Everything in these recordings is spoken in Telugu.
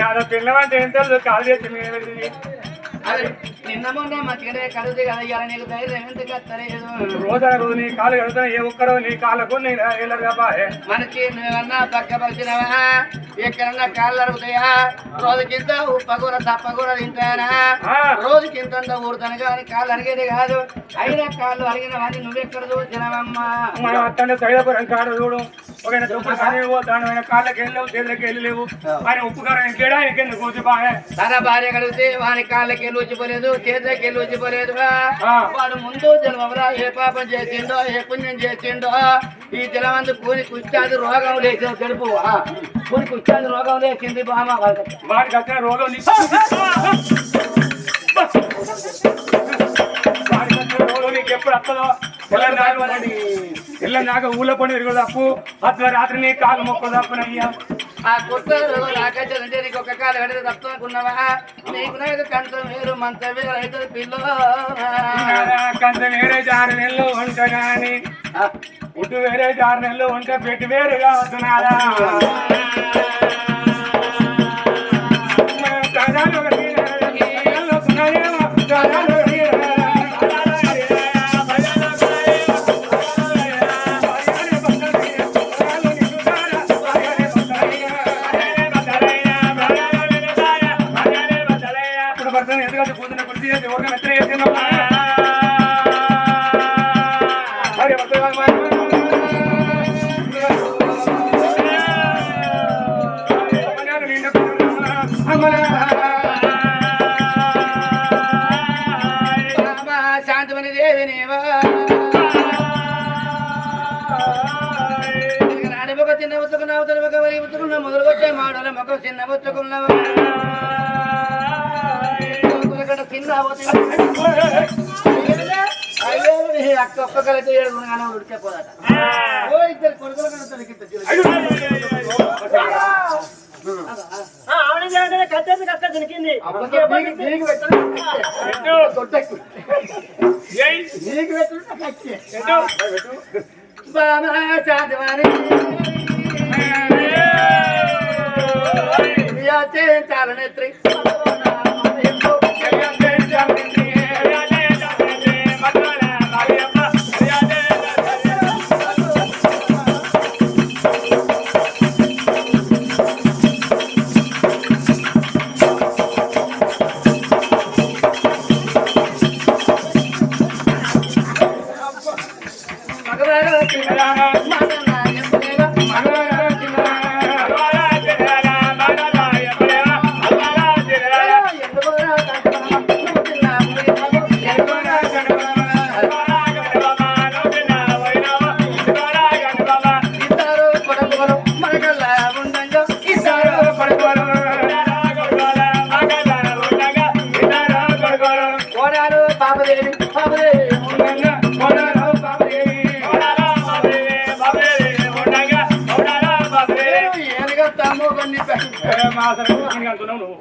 నాదో పిల్లవంటే ఏం తెలుసు? కాలు చేసి మీద పెట్టి అదే నిన్న మొన్న మంచిగానే కడుగుతే కదా ఇవాళ నీకు ధైర్యం ఎందుకు వస్తలేదు? రోజా రోజు నీ కాలు కడుగుతా ఏ ఒక్కరో నీ కాళ్ళకు నేను వెళ్ళరుగా బాయ్ మనకి నువ్వన్నా పక్క పరిచినవా ఎక్కడన్నా కాళ్ళు అరుగుతాయా? రోజుకింత ఉప్పకూర తప్పకూర తింటానా ఆ. రోజుకింత ఊరుతాను కానీ కాళ్ళు అరిగేది కాదు. అయినా కాళ్ళు అరిగినవని నువ్వెక్కడ చూసినవమ్మా? మనం అట్టంటే సైదపురం కాడ చూడు. ఒక దుప్పు కానీ పోతాడు ఆయన కాళ్ళకి వెళ్ళలేవు చేతులకి వెళ్ళలేవు. ఆయన ఉప్పు కారం ఇంకేడా ఇంకెందుకు కూర్చు బాయ్ తన భార్య కలిగితే వాని కాళ్ళకి వెళ్ళి వచ్చిపోలేదు. చేతులకి ఆ. వాడు ముందు జన్మరా ఏ పాపం చేసిండో ఏ పుణ్యం చేసిండో ఈ జలమందు కూని కుచ్చాది రోగం లేచిన తెలుపు. కూని కుచ్చాది రోగం లేచింది బామ. వాడికి వచ్చిన రోగం ఎప్పుడు వస్తుందో ఇళ్ళ నాక ఊళ్ళో పని తిరుగు తప్పు అట్లా రాత్రి కాలు మొక్క తప్పునయ్యా ఆ కొత్త రోగం నీకు ఒక కాలు పెడితే తప్పనుకున్నావా? నీకు నాకు కంత వేరు మంత వేరు అయితే పిల్ల. కంత వేరే ఆరు నెలలు ఉంటా కానీ ఇటు వేరే ఆరు నెలలు ఉంటే పెట్టి వేరుగా వస్తున్నారా? శాంతమని దేవి నీవా రాని ఒక చిన్న ఉత్తుకున్నావు తన ఒక వరి ఉత్తుకున్న మొదలు వచ్చే మాడల మొక్క చిన్న ఉత్తుకున్నావు అక్క ఒక్క కలిసి ఏడు కానీ ఉడికిపోదట ఓ ఇద్దరు కొడుకులు కనుక చేయగానే కట్టేసి కట్ట దొరికింది నీకు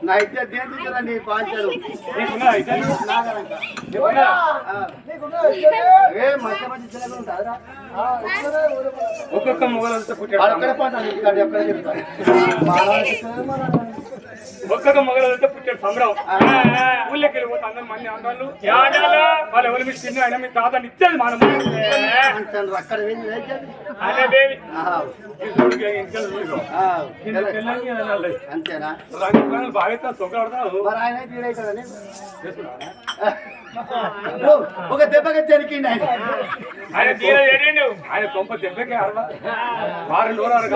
నా ఇద్దరు దేని నీ మంచి చిన్నగా ఉంటారా? ఒక్కొక్క మొగలతో పుట్టాడు. అక్కడ పాట చెప్తారు ఒక్కొక్క మొగలతో పుట్టాడు సంబరం. ఊళ్ళకి వెళ్ళిపోతే అందరు మంది అంటారు వాళ్ళు ఎవరు మీ చిన్న అయినా మీ తాత ఇచ్చేది మనం. అంతేనా? బాగా. మరి? ఒక దెబ్బగా జరిగింది ఆయన. ఆయన తీర ఆయన కొంప దెబ్బకే అరవా. వారు నూరారు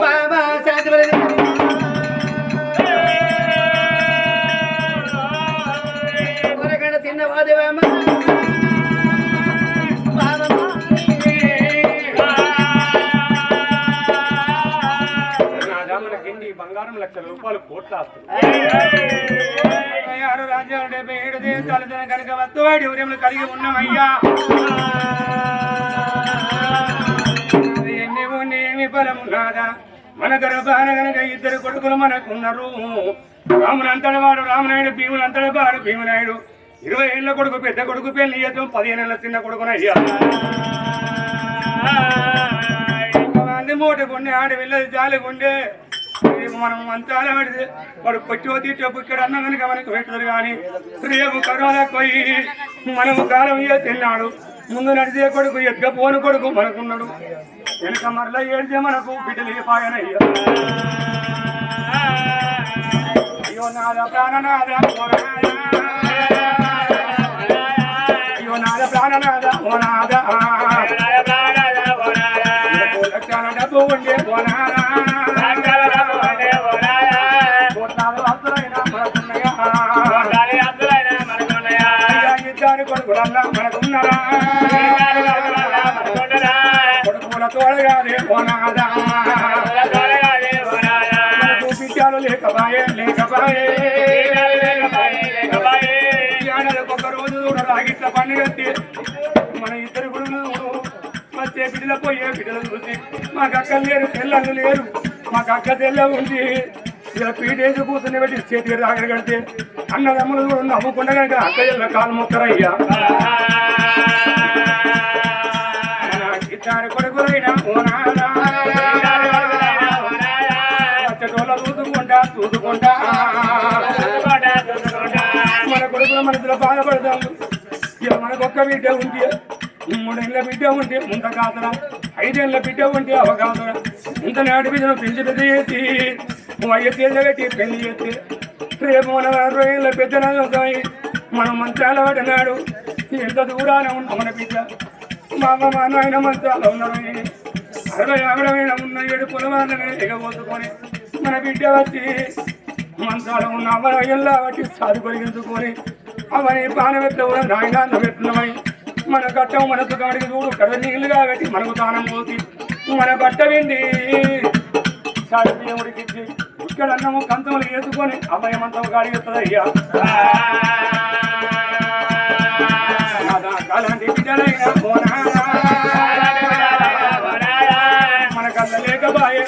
బంగారం లక్షల రూపాయలు కోట్ల ఆరు రాజ్యాలు డెబ్బై ఏడు దేశాలు కనుక వత్తువాడి ఉదయములు కలిగి ఉన్నామయ్యా. ఎన్ని ఉండి ఏమి నాదా మన గర్భాన గనక ఇద్దరు కొడుకులు మనకున్నారు. రాముడు అంతటి వాడు రామనాయుడు భీములు అంతటి వాడు భీమనాయుడు. ఇరవై ఏళ్ళ కొడుకు పెద్ద కొడుకు పెళ్ళి చేద్దాం పదిహేను ఏళ్ళ చిన్న కొడుకునయ్యా మంది మూట కొండే ఆడ వెళ్ళదు జాలి కొండే రేపు మనం అంతా పడితే వాడు కొట్టో తీటో ఇక్కడ అన్న కనుక మనకు పెట్టదు కానీ రేపు కరోనా పోయి మనము కాలం ఇయ్య తిన్నాడు. ముందు నడిచే కొడుకు ఎక్క పోను కొడుకు మనకున్నాడు. వెనక మరలా ఏడితే మనకు బిడ్డలు పాయనయ్యా. అయ్యో నాద ప్రాణనాద ఓ నాద. అయ్యో నాద ప్రాణనాద ఓ నాద లక్షల డబ్బు ఉండే ఇద్దరు కొడుకులల్లా మనకున్నారా కొడుకుల తోడగానే పోనాదా మనకు బిడ్డలు లేకపాయే లేకపాయే రాగిట్ల పండుగ మన ఇద్దరు గుడులు వచ్చే బిడ్డల పోయే బిడ్డలు చూసి మాకు అక్క లేరు తెల్లలు లేరు మాకు అక్క తెల్ల ఉంది. ఇలా పీటేసి కూర్చుని పెట్టి చేతి దగ్గర కడితే అన్నదమ్ములు కూడా నవ్వుకుండా కనుక అక్క ఇళ్ళ కాలు మొక్కరయ్యా. ఇద్దరు కొడుకులైనా చూసుకుంటా చూసుకుంటా. మన కొడుకుల మనసులో బాధపడుతుంది బిడ్డ ఉంది మూడేళ్ళ బిడ్డ ఉంటే ముంత కాదరా. ఐదేళ్ళ బిడ్డ ఉంటే అవగాదరా. ఇంత నాటి బిడ్డను పెంచి పెద్ద చేసి అయ్య పెట్టి పెళ్ళి చేస్తే రేపు మన రోజుల పెద్ద మనం మంచాల పడినాడు ఎంత దూరాన ఉన్న మన బిడ్డ. మా మా నాయన మంచాల ఉన్నారు అరవై ఆవిడమైన ఉన్న ఏడు పొలవాళ్ళని ఎగబోసుకొని మన బిడ్డ వచ్చి మంచాలు ఉన్న అవన ఎల్లా బట్టి సాధు కలిగించుకొని అవని పానవెట్ల కూడా నాయన పెట్టినమని మన గట్టం మనసు కాడికి చూడు కడ నీళ్ళుగా పెట్టి మనకు దానం పోసి మన బట్ట వెండి సాడి దేవుడికి ఇక్కడ అన్నము కంచములు వేసుకొని అభయమంతం కాడికి వస్తుందయ్యా అలాంటి బిడ్డలైన పోనాదా మన కళ్ళ లేకబాయే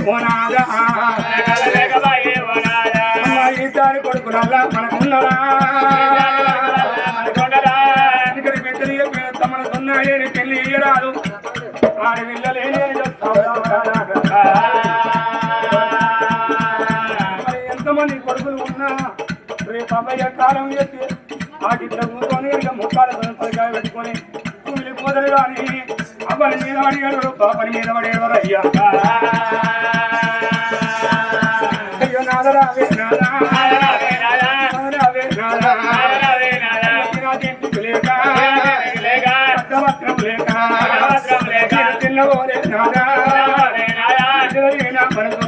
కొడుకులల్లా మనకున్నరా ఇక్కడ ఎంతమంది కొడుకులు ఉన్నా రేపు అబ్బాయి కాలం ఆ గిట్ల కూర్చొని ఇక ముఖాల పదికాయ పెట్టుకొని కూలి పోదరు కానీ అబ్బాయి మీద పడేవారు పాపని మీద పడేవారు అయ్యా. అయ్యో నాదరావే నాదా. నాదరావే నాదా. తినాదింపుకు లేక అర్థవస్త్రం లేక చిన్నవోలే నాదా చిన్నదైన మనసు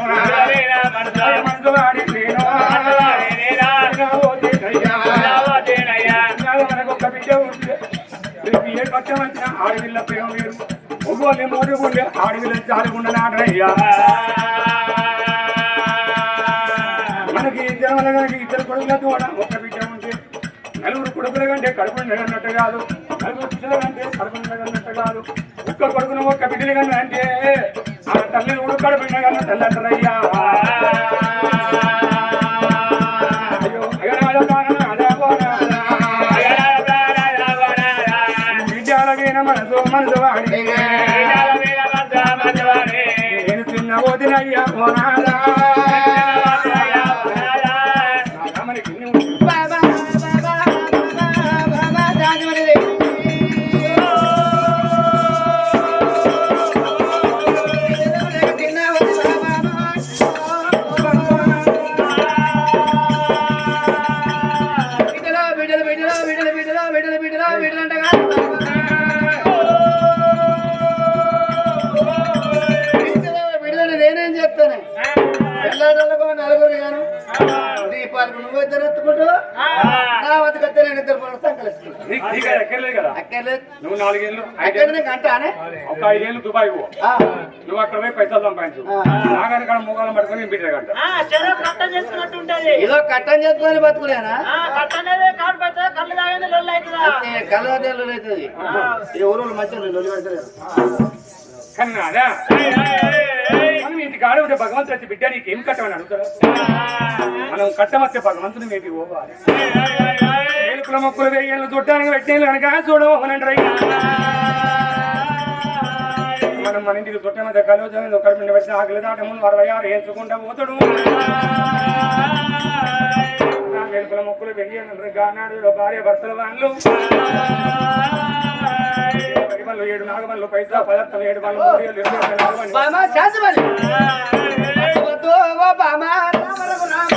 మనసు వాడి కొన్ని మోడుకుండే ఆడవిల్ల చాలుకుండా నాటయ్యా మనకి జన్మల కనుక ఇద్దరు కొడుకులతో కూడా ఒక్క బిడ్డ ఉంది నలుగురు కొడుకుల కంటే కడుపు నిలగన్నట్టు కాదు నలుగురు బిడ్డల కంటే కడుపు నిలగన్నట్టు కాదు ఒక్క కొడుకును ఒక్క బిడ్డలు కన్నా అంటే ఆ తల్లి ఉడుకడుపు నిలగన్న తల్లి అంటారయ్యా నాలుగేళ్ళు ఒక ఐదేళ్ళు దుబాయ్ పో. నువ్వు అక్కడ పోయి పైసలు సంపాదించు. కాడ మొగాలను పట్టుకొని బిడ్డ కంట ఏదో కట్టం చేసుకొని బతుకులేనా ఆ, కట్టనేదే కాడు పెడితే కళ్ళు తాగింది లొల్లి అవుతుందా అంతే కళ్ళదేళ్ళు అవుతుంది ఈ ఊరు మంచిగా లొల్లి పెడతలేరు. కానీ అదా? మనం ఇంటి కాడ ఉంటే భగవంతుడు వచ్చి బిడ్డ నీకు ఏం కట్టమని అడుగుతారా మనం కట్టమస్తే భగవంతుని మేబీ పోవాలి ఏలుకుల మొక్కులు వెయ్యేళ్ళు చూడటానికి పెట్టేళ్ళు కనుక చూడమోహనంటారు మనం మన ఇంటికి చుట్ట మధ్య కలువజాని ఒకరి మీద వచ్చి ఆకలి ముందు అరవై ఆరు వేసుకుంటా పోతాడు. నా వెలుకుల మొక్కులు వెయ్యేళ్ళు గానాడు భార్య భర్తల వాళ్ళు వాళ్ళు ఏడు నాగమల్లు పైసా పదార్థం ఏడు వాళ్ళు. బామా బామా. రామ.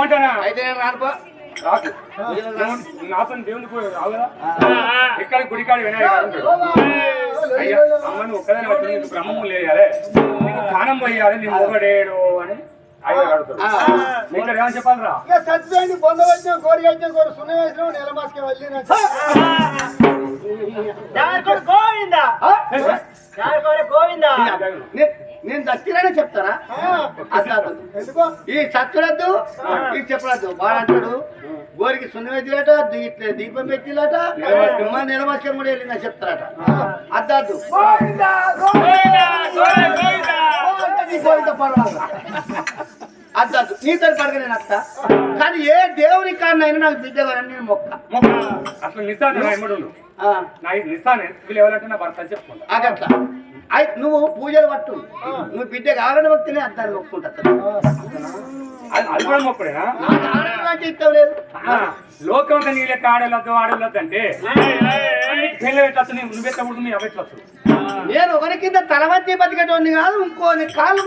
ఉంటానా అయితే నేను రానుపో నాతో ఇక్కడ గుడికాడు వినాయకుడు. అయ్యా ఒక్కదాని వచ్చి నీకు బ్రహ్మము లేయాలే. నీకు పానం పోయాలి నీ మొగడేడు అని పొందవచ్చిన కోరికల్చిన కోరి సున్న వేసిన నెల మాసకి వెళ్ళిన గోవిందా? నేను దచ్చిరానే చెప్తారా అసలు ఎందుకో? ఈ సత్తుడద్దు ఈ చెప్పడద్దు. వాడంటాడు గోరికి సున్నం ఎత్తిలట దీ- దీపం పెట్టిలట మా నిలమస్కరం కూడా వెళ్ళిన చెప్తారట. అద్దద్దు అద్దద్దు నీతో పడక నేను అత్త. కానీ ఏ దేవుని కారణైనా నాకు బిడ్డ కావాలని నేను మొక్క. మొక్క. అసలు నిస్సాను నా నా ఇది వీళ్ళు ఎవరంటే నా భర్త చెప్పుకుంటా. అయి నువ్వు పూజలు పట్టు. నువ్వు బిడ్డ కావాలని మొక్కినే అద్దాన్ని మొక్కుంటా అది కూడా మొక్కుడేనా ఇష్టం లేదు. లోకం నీ లెక్క ఆడలద్దు ఆడలద్దు అంటే పెట్టచ్చు నువ్వు నేను ఒకరి కింద తలవంతి బతికేటోడిని కాదు ఇంకోని కాళ్ళు